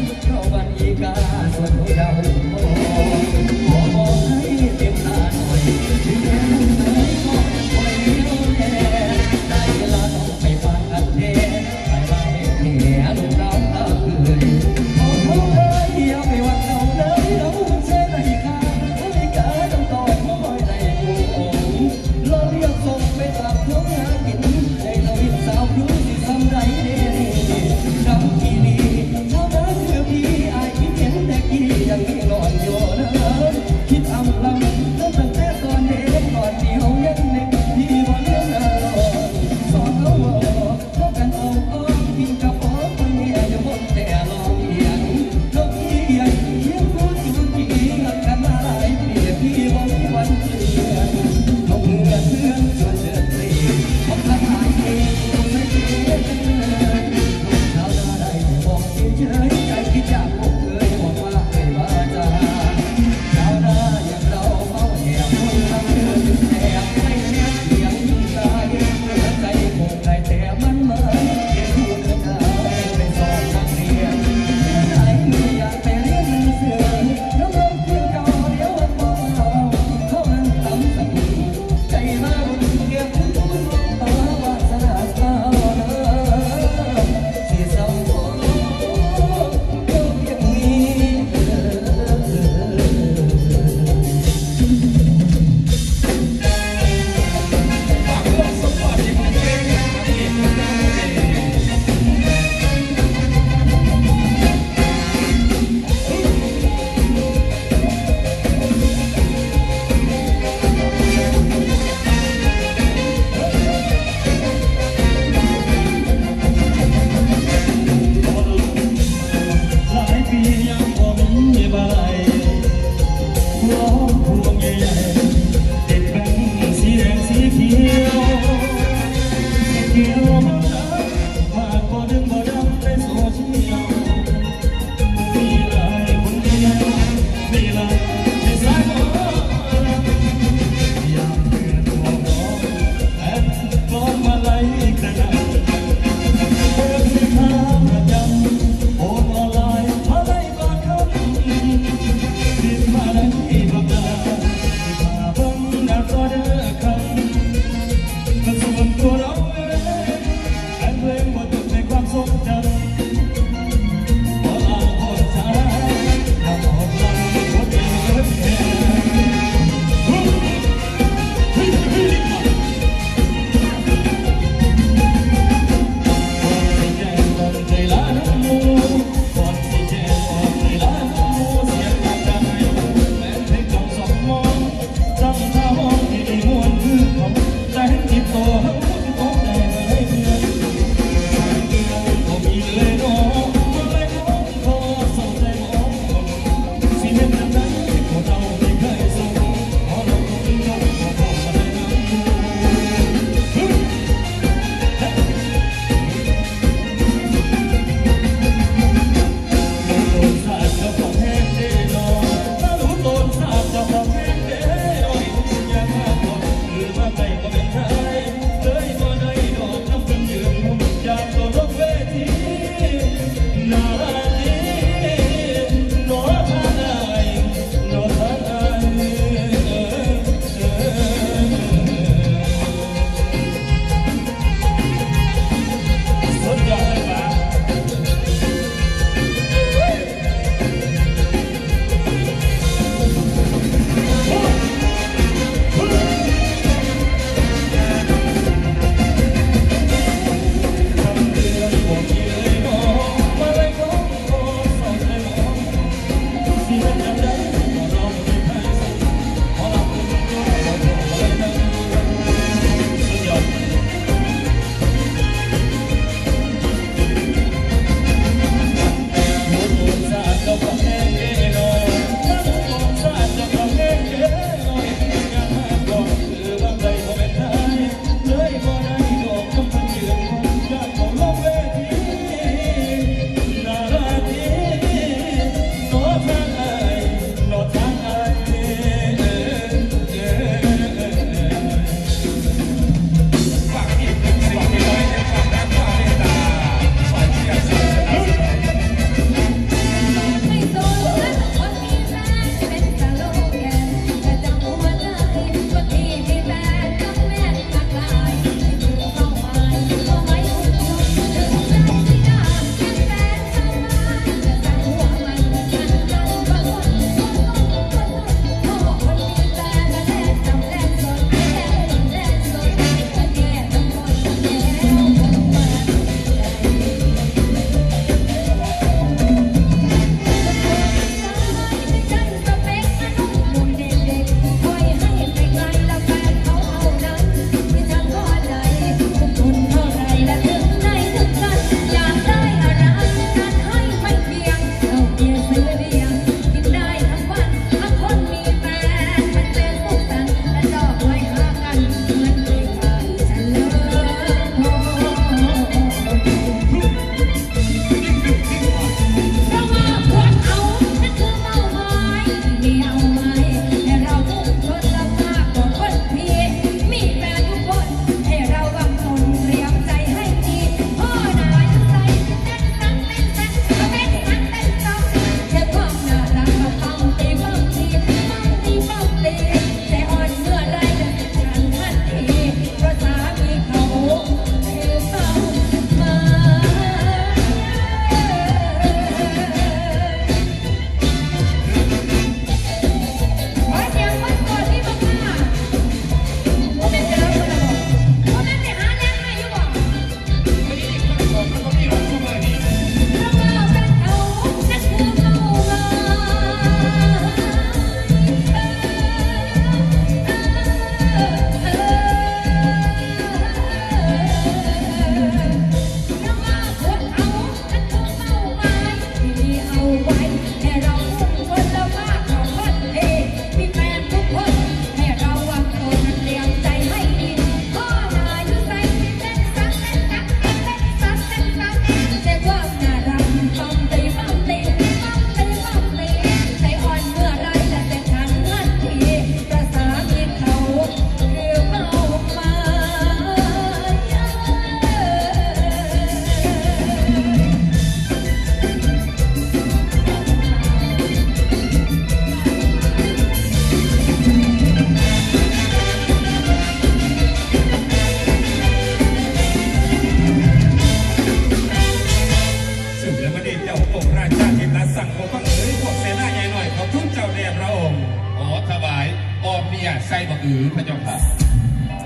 นชาวบ้านอีกาสวนเรา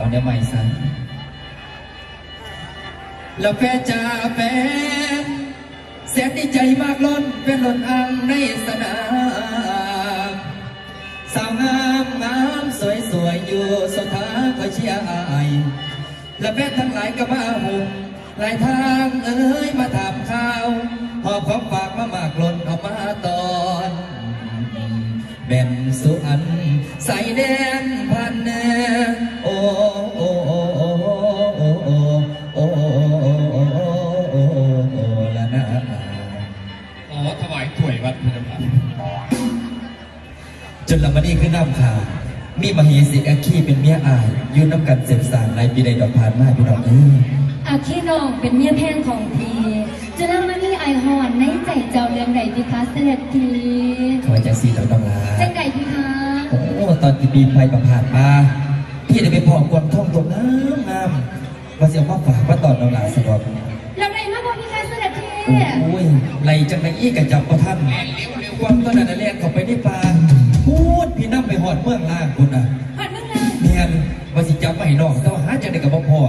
เอาเนี้ยใหม่ซะแล้วแฟจ้าแฟนแสนดีใจมากล้นเป็นล้นอังในสนามสาวงามงามสวยสวยอยู่สุธาคอยเชียร์อายและแฟนทั้งหลายก็มาหุ่มหลายทางเอ้ยมาถามข่าวหอบของฝากมามากล้นเอามาตอนแบ่นสุอันใส่แดนพันเน จนละมันนี่คือน้ำข่าวมีมเหสีอาคีเป็นเมียอายอยืนน้ำกันเสพสารในปีใดดอกพานมาพี่น้องเอ้ยอาคีน้องเป็นเมียแพงของพีจะนำมานี่ไอฮอนในใจเจ้าเรื่องใดดีคะเสด็จพีขอจากสีดอกดองลาจังใดพีคะโอ้ตอนที่ปีนไฟประผ่านมาพี่ได้ไปพอกวางท่องตรงน้ำงามมาเสียว่าฝากว่าตอนดองลาสะดอกเราใดมาบอกพีคะเสด็จพีโอ้ยไหลจังไดอี้กับจับประท่านแม่เลี้ยวเลี้ยวความต้นนั้นเรียกเขาไปในป่าพูดพี่น้ำไปห อดเมืองล่างคุณอะหัดมึงนะเนียนว่าสิจับไปนอกแต่ว่าหาจังไดกับบ่พอ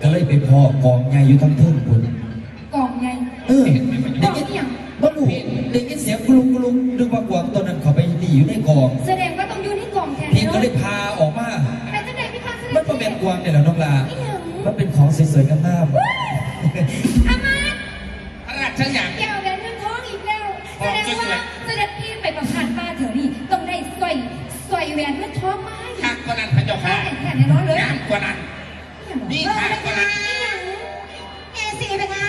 ก็เลยไปพอกองใหญ่อยู่ทั้งเทิงคุณกล่องไงเออได้ยินบ่รู้ได้ยินเสียงกลุงกลุงนึกว่ากวางตัวนั้นเขาไปดีอยู่ในกอง แสดงว่าต้องอยู่ในกล่องแทนพี่ก็เลยพาออกมาไปจังใดพีคะเสด็จมันพีบ่เป็นกวางเนี่ยแหละน้องลาอีหยังมันเป็นของสวยๆงามอ แหวนเงินทองมาให้หักกว่านั้นพระเจ้าแค่ค่ะแค่ในร้อนเลยงามกว่านั้นนี่ค่ะกว่านั้นเอซีไปคะ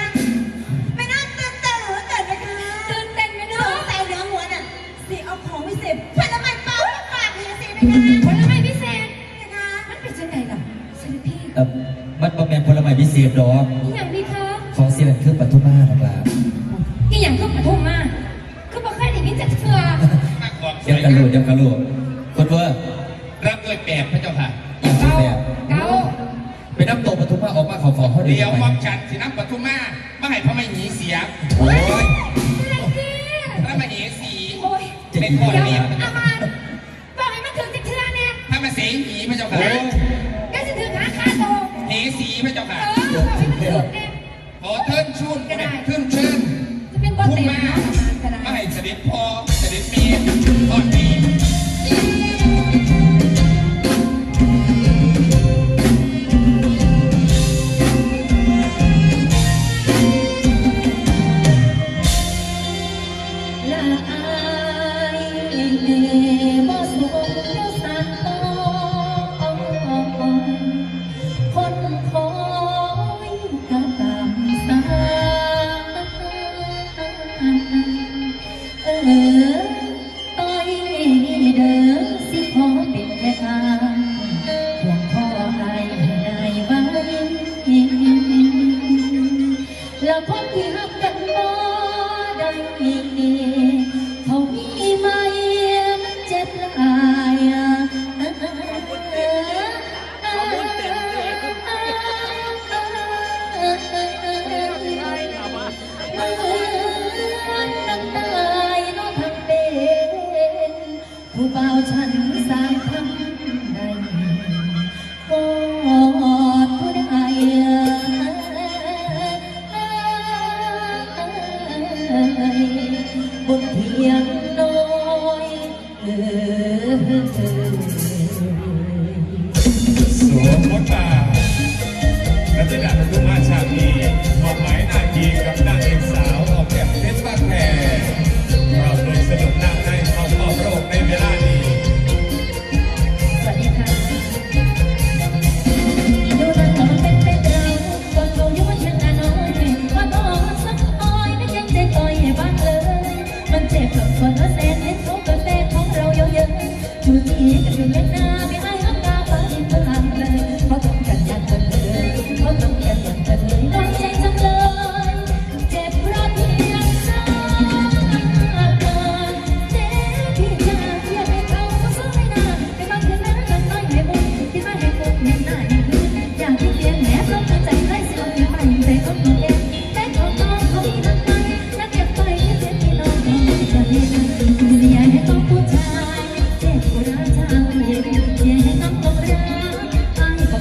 ไม่น่าตื่นเต้นหรือเกิดไปคะตื่นเต้นไหมสเนาะงสัยเหลืองหัวน่ะสีเอาของวิเศษผลไม้เปล่าฝากเอซีไปคะผลไม้พิเศษนะคะมันเป็นจังไดล่ะเสด็จพี่ๆเอ่อมันบ่แม่นผลไม้พิเศษดอกอีหยังดีคะของสิลันคือปทุมมาน้องลาอีหยังก็ปฐมมาคือบ่เคยได้ยินจากเทื่อมาก่อนสเดี๋ยววยกันโลดเดี๋ยวกันโลด เขาขอเขาเดี๋ยวไปมอมฉันสิน้ำปทุมมาไม่ให้พระมเหสีเสียโอ้ยเสด็จพี่พระมเหสีโอ้ยเป็นคนเดี๋ยว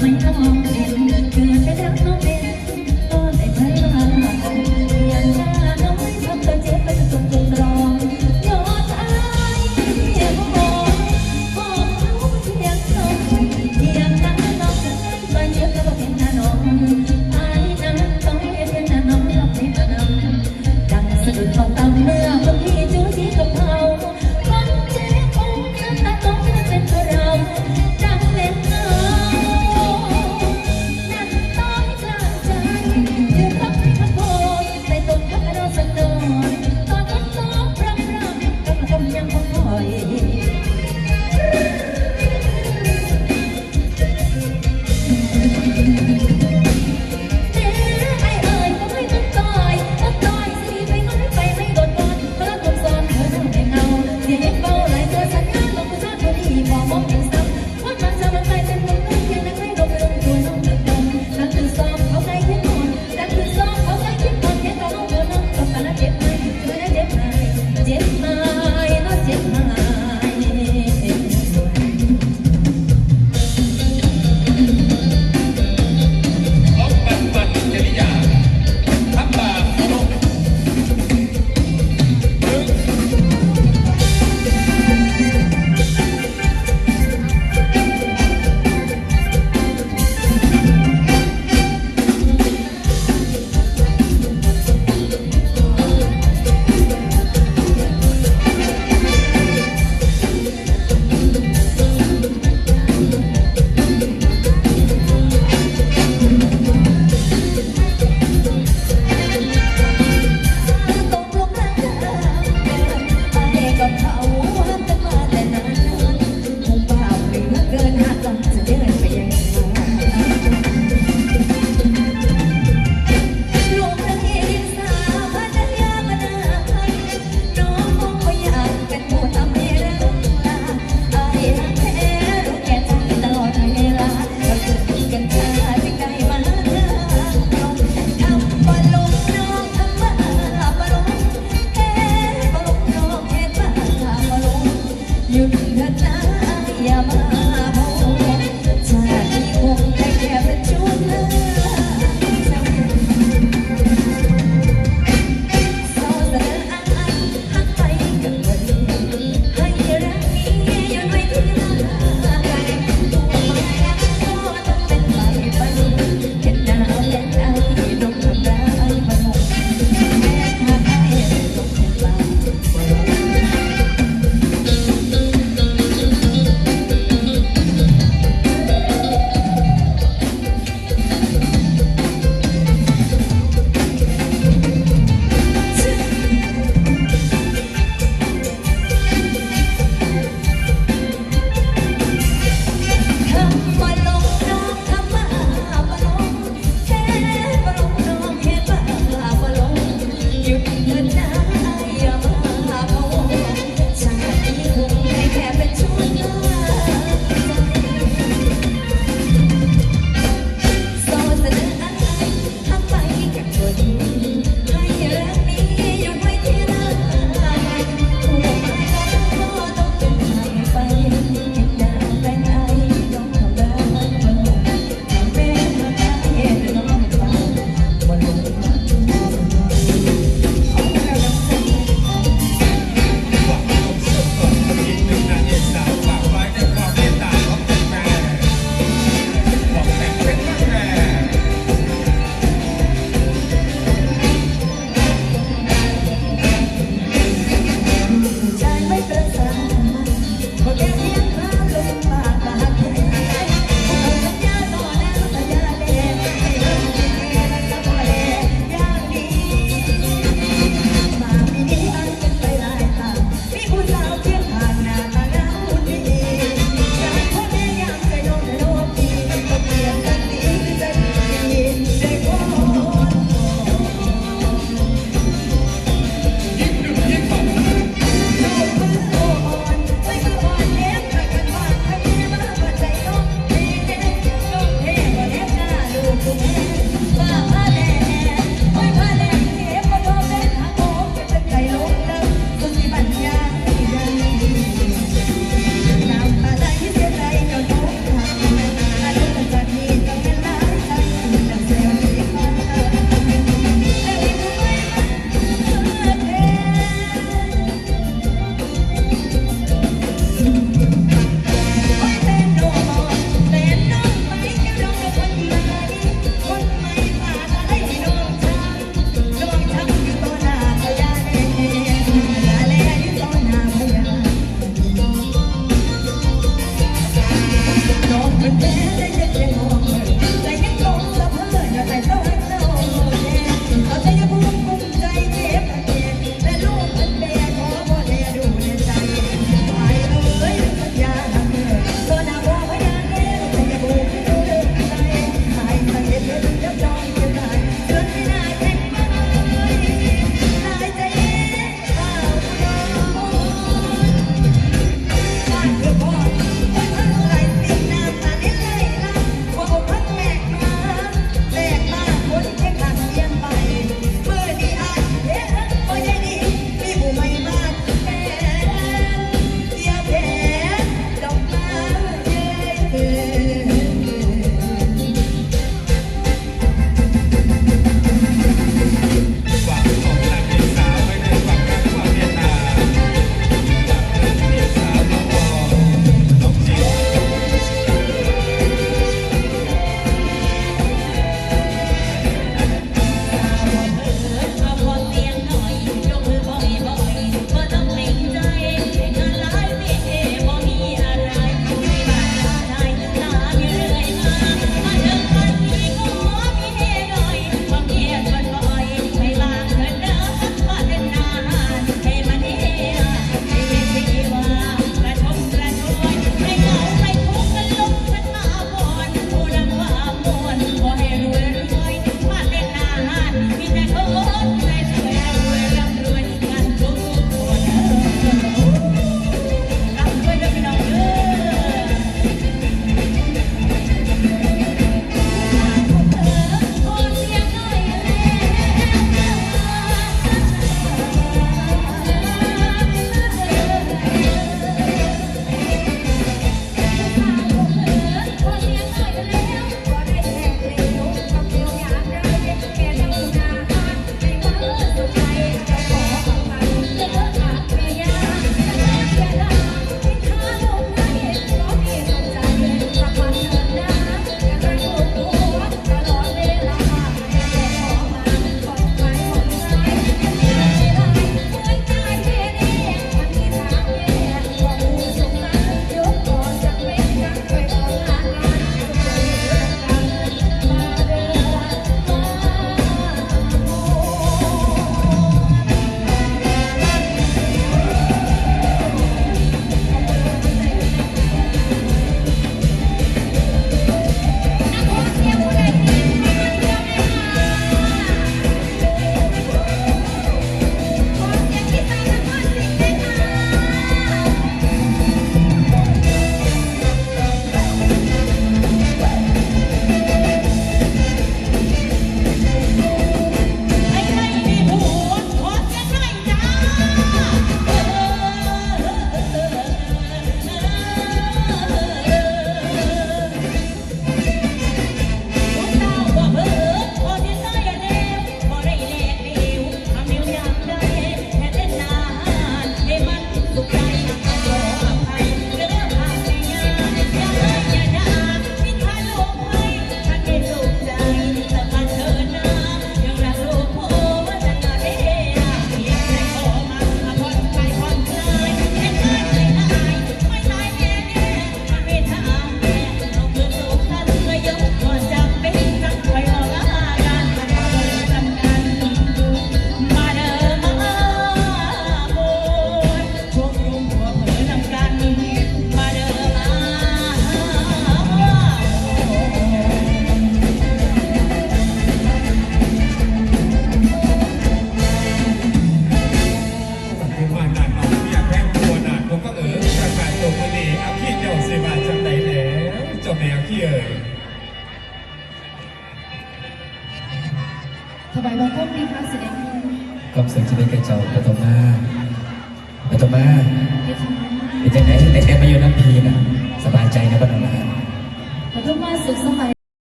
ไม่ต้องเดินเกิดไปรักเขาเป็น